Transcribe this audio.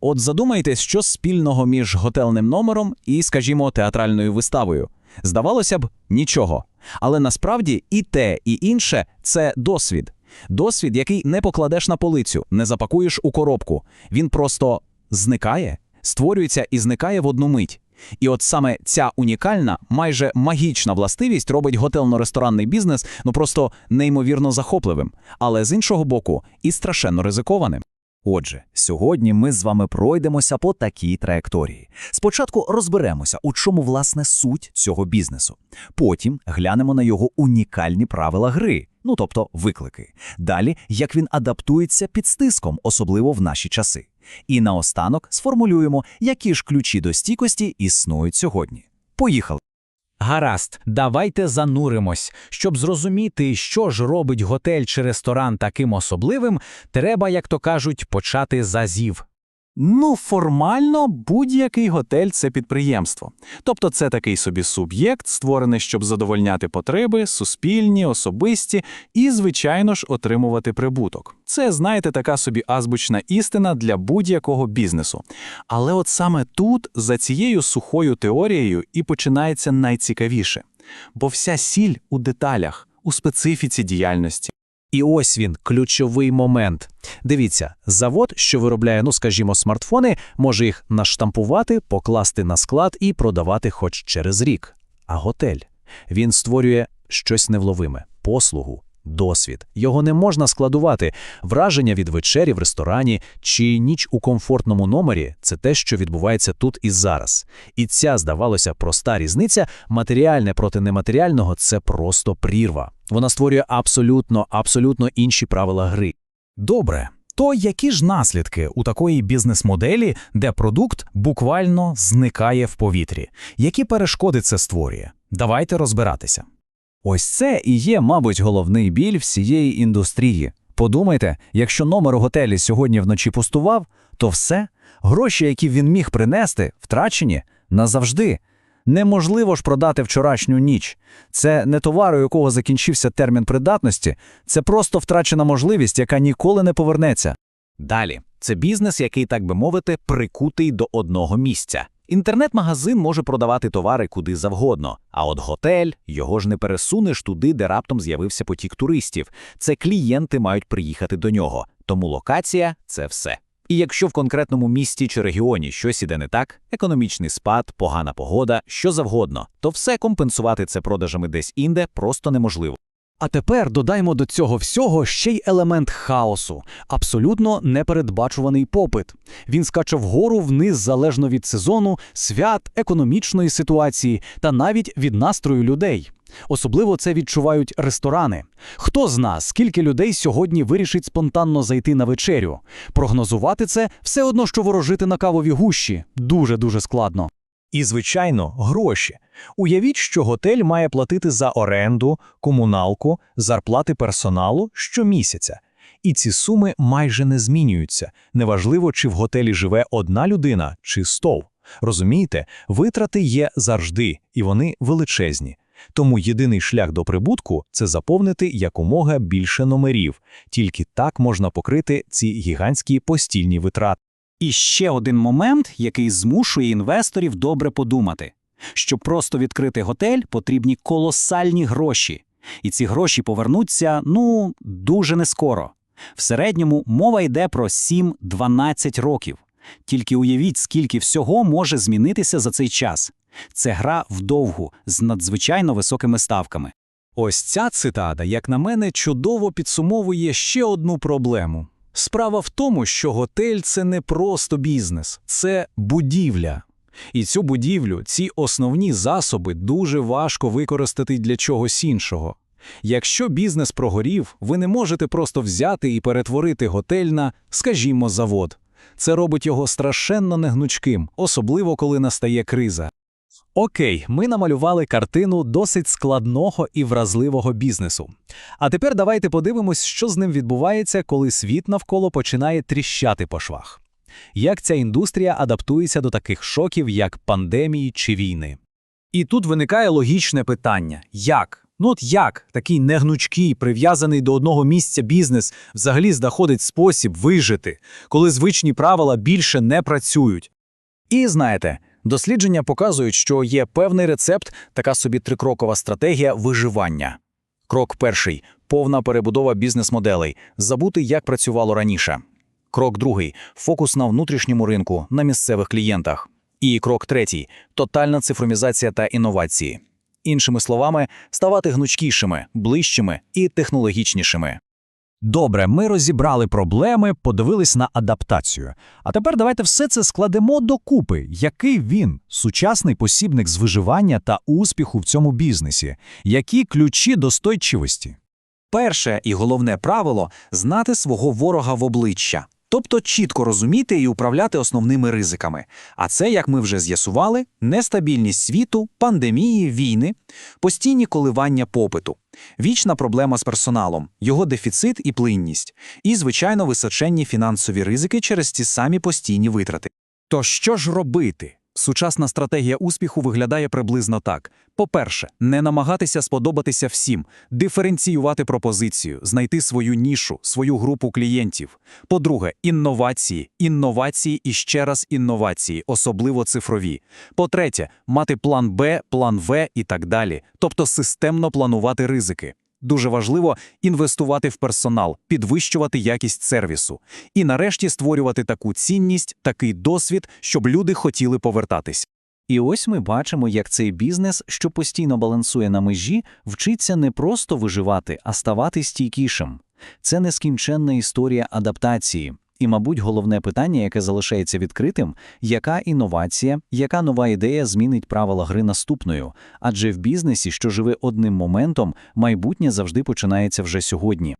От задумайтесь, що спільного між готельним номером і, скажімо, театральною виставою. Здавалося б, нічого. Але насправді і те, і інше це досвід. Досвід, який не покладеш на полицю, не запакуєш у коробку. Він просто зникає, створюється і зникає в одну мить. І от саме ця унікальна, майже магічна властивість робить готельно-ресторанний бізнес ну просто неймовірно захопливим, але з іншого боку, і страшенно ризикованим. Отже, сьогодні ми з вами пройдемося по такій траєкторії. Спочатку розберемося, у чому власне суть цього бізнесу. Потім глянемо на його унікальні правила гри, ну тобто виклики. Далі, як він адаптується під стиском, особливо в наші часи. І наостанок сформулюємо, які ж ключі до стійкості існують сьогодні. Поїхали! Гаразд, давайте зануримось. Щоб зрозуміти, що ж робить готель чи ресторан таким особливим, треба, як то кажуть, почати зазів. азів. Ну, формально, будь-який готель це підприємство. Тобто це такий собі суб'єкт, створений, щоб задовольняти потреби, суспільні, особисті і, звичайно ж, отримувати прибуток. Це, знаєте, така собі азбучна істина для будь-якого бізнесу. Але от саме тут, за цією сухою теорією, і починається найцікавіше. Бо вся сіль у деталях, у специфіці діяльності. І ось він, ключовий момент. Дивіться, завод, що виробляє, ну скажімо, смартфони, може їх наштампувати, покласти на склад і продавати хоч через рік. А готель він створює щось невловиме, послугу, досвід. Його не можна складувати. Враження від вечері в ресторані чи ніч у комфортному номері це те, що відбувається тут і зараз. І ця, здавалося, проста різниця матеріальне проти нематеріального це просто прірва. Вона створює абсолютно, абсолютно інші правила гри. Добре. То які ж наслідки у такої бізнес-моделі, де продукт буквально зникає в повітрі? Які перешкоди це створює? Давайте розбиратися. Ось це і є, мабуть, головний біль всієї індустрії. Подумайте, якщо номер у готелі сьогодні вночі пустував, то все, гроші, які він міг принести, втрачені назавжди. Неможливо ж продати вчорашню ніч. Це не товар, у якого закінчився термін придатності, це просто втрачена можливість, яка ніколи не повернеться. Далі, це бізнес, який, так би мовити, прикутий до одного місця. Інтернет-магазин може продавати товари куди завгодно, а от готель його ж не пересунеш туди, де раптом з'явився потік туристів. Це клієнти мають приїхати до нього, тому локація це все. І якщо в конкретному місті чи регіоні щось іде не так, економічний спад, погана погода, що завгодно, то все компенсувати це продажами десь інде просто неможливо. А тепер додаймо до цього всього ще й елемент хаосу, абсолютно непередбачуваний попит. Він скаче вгору вниз залежно від сезону, свят, економічної ситуації та навіть від настрою людей. Особливо це відчувають ресторани. Хто з нас, скільки людей сьогодні вирішить спонтанно зайти на вечерю? Прогнозувати це все одно, що ворожити на кавові гущі. Дуже-дуже складно. І, звичайно, гроші. Уявіть, що готель має платити за оренду, комуналку, зарплати персоналу щомісяця. І ці суми майже не змінюються. Неважливо, чи в готелі живе одна людина, чи стов. Розумієте, витрати є завжди, і вони величезні. Тому єдиний шлях до прибутку це заповнити якомога більше номерів. Тільки так можна покрити ці гігантські постільні витрати. І ще один момент, який змушує інвесторів добре подумати. Щоб просто відкрити готель, потрібні колосальні гроші. І ці гроші повернуться, ну, дуже нескоро. В середньому мова йде про 7-12 років. Тільки уявіть, скільки всього може змінитися за цей час. Це гра вдовгу з надзвичайно високими ставками. Ось ця цитата, як на мене, чудово підсумовує ще одну проблему. Справа в тому, що готель це не просто бізнес, це будівля. І цю будівлю, ці основні засоби дуже важко використати для чогось іншого. Якщо бізнес прогорів, ви не можете просто взяти і перетворити готель на, скажімо, завод. Це робить його страшенно негнучким, особливо коли настає криза. Окей, ми намалювали картину досить складного і вразливого бізнесу. А тепер давайте подивимось, що з ним відбувається, коли світ навколо починає тріщати по швах. Як ця індустрія адаптується до таких шоків, як пандемії чи війни? І тут виникає логічне питання: як? Ну от як такий негнучкий, прив'язаний до одного місця бізнес взагалі знаходить спосіб вижити, коли звичні правила більше не працюють? І знаєте, дослідження показують, що є певний рецепт, така собі трикрокова стратегія виживання. Крок перший повна перебудова бізнес-моделей, забути, як працювало раніше. Крок другий фокус на внутрішньому ринку, на місцевих клієнтах. І крок третій тотальна цифровізація та інновації. Іншими словами, ставати гнучкішими, ближчими і технологічнішими. Добре, ми розібрали проблеми, подивились на адаптацію. А тепер давайте все це складемо докупи. Який він сучасний посібник з виживання та успіху в цьому бізнесі? Які ключі достойчивості? Перше і головне правило знати свого ворога в обличчя, тобто чітко розуміти і управляти основними ризиками. А це, як ми вже з'ясували, нестабільність світу, пандемії, війни, постійні коливання попиту, вічна проблема з персоналом, його дефіцит і плинність, і, звичайно, височенні фінансові ризики через ті самі постійні витрати. То що ж робити? Сучасна стратегія успіху виглядає приблизно так: по-перше, не намагатися сподобатися всім, диференціювати пропозицію, знайти свою нішу, свою групу клієнтів. По-друге, інновації, інновації і ще раз інновації, особливо цифрові. По-третє, мати план Б, план В і так далі, тобто системно планувати ризики. Дуже важливо інвестувати в персонал, підвищувати якість сервісу і нарешті створювати таку цінність, такий досвід, щоб люди хотіли повертатись. І ось ми бачимо, як цей бізнес, що постійно балансує на межі, вчиться не просто виживати, а ставати стійкішим. Це нескінченна історія адаптації. І, мабуть, головне питання, яке залишається відкритим, яка інновація, яка нова ідея змінить правила гри наступною? Адже в бізнесі, що живе одним моментом, майбутнє завжди починається вже сьогодні.